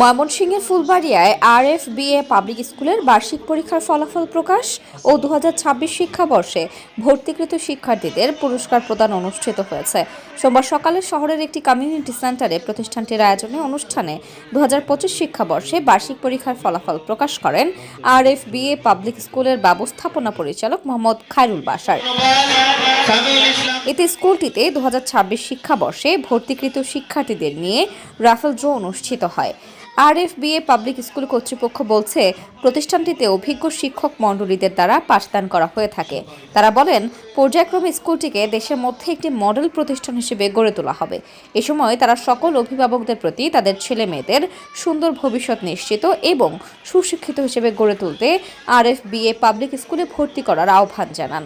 ময়মনসিংহের ফুলবাড়িয়ায় R F BA public স্কুলের বার্ষিক পরীক্ষার ফলাফল প্রকাশ ও দু হাজার ছাব্বিশ শিক্ষাবর্ষে ভর্তিকৃত শিক্ষার্থীদের পুরস্কার প্রদান অনুষ্ঠিত হয়েছে। সোমবার সকালে শহরের একটি কমিউনিটি সেন্টারে প্রতিষ্ঠানটির আয়োজনে অনুষ্ঠানে দু হাজার পঁচিশ শিক্ষাবর্ষে বার্ষিক পরীক্ষার ফলাফল প্রকাশ করেন আর এফ বিএ পাবলিক স্কুলের ব্যবস্থাপনা পরিচালক মোহাম্মদ খায়রুল বাসার এতে স্কুলটিতে দু হাজার ছাব্বিশ শিক্ষাবর্ষে ভর্তিকৃত শিক্ষার্থীদের নিয়ে রাফেল ড্র অনুষ্ঠিত হয়। R F BA public school কর্তৃপক্ষ বলছে, প্রতিষ্ঠানটিতে অভিজ্ঞ শিক্ষক মণ্ডলীদের দ্বারা পাঠদান করা হয়ে থাকে। তারা বলেন, পর্যায়ক্রমে স্কুলটিকে দেশের মধ্যে একটি মডেল প্রতিষ্ঠান হিসেবে গড়ে তোলা হবে। এ সময় তারা সকল অভিভাবকদের প্রতি তাদের ছেলে মেয়েদের সুন্দর ভবিষ্যৎ নিশ্চিত এবং সুশিক্ষিত হিসেবে গড়ে তুলতে আর এফ বিএ পাবলিক স্কুলে ভর্তি করার আহ্বান জানান।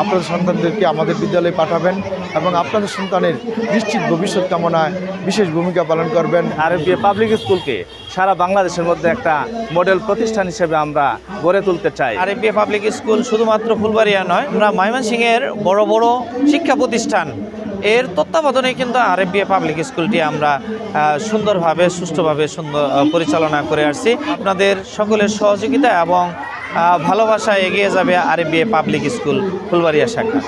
আপনাদের সন্তানদেরকে আমাদের বিদ্যালয়ে পাঠাবেন। এবং আপনাদের সন্তানের নিশ্চিত ভবিষ্যৎ কামনায় বিশেষ ভূমিকা পালন করবেন আরবিএ পাবলিক স্কুলকে সারা বাংলাদেশের মধ্যে একটা মডেল প্রতিষ্ঠান হিসেবে আমরা গড়ে তুলতে চাই। আরএফবিএ পাবলিক স্কুল শুধুমাত্র ফুলবাড়িয়া নয়, আমরা ময়মনসিংহের বড় বড় শিক্ষা প্রতিষ্ঠান। এর তত্ত্বাবধানে কিন্তু আরএফবিএ পাবলিক স্কুলটি আমরা সুন্দরভাবে, সুষ্ঠুভাবে সুন্দর পরিচালনা করে আসছি। আপনাদের সকলের সহযোগিতা এবং ভালোবাসায় এগিয়ে যাবে আরএফবিএ পাবলিক স্কুল, ফুলবাড়িয়া শাখা।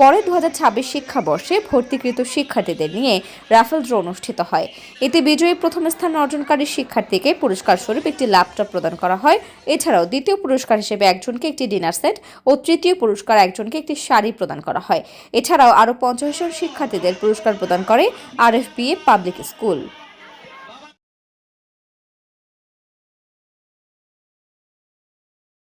পরে দুহাজার ছাব্বিশ শিক্ষাবর্ষে ভর্তিকৃত শিক্ষার্থীদের নিয়ে রাফেল ড্র অনুষ্ঠিত হয়। এতে বিজয়ী প্রথম স্থান অর্জনকারী শিক্ষার্থীকে পুরস্কার স্বরূপ একটি ল্যাপটপ প্রদান করা হয়। এছাড়াও দ্বিতীয় পুরস্কার হিসেবে একজনকে একটি ডিনার সেট ও তৃতীয় পুরস্কার একজনকে একটি শাড়ি প্রদান করা হয়। এছাড়াও আরও পঞ্চাশ জন শিক্ষার্থীদের পুরস্কার প্রদান করে আরএফপিএ পাবলিক স্কুল।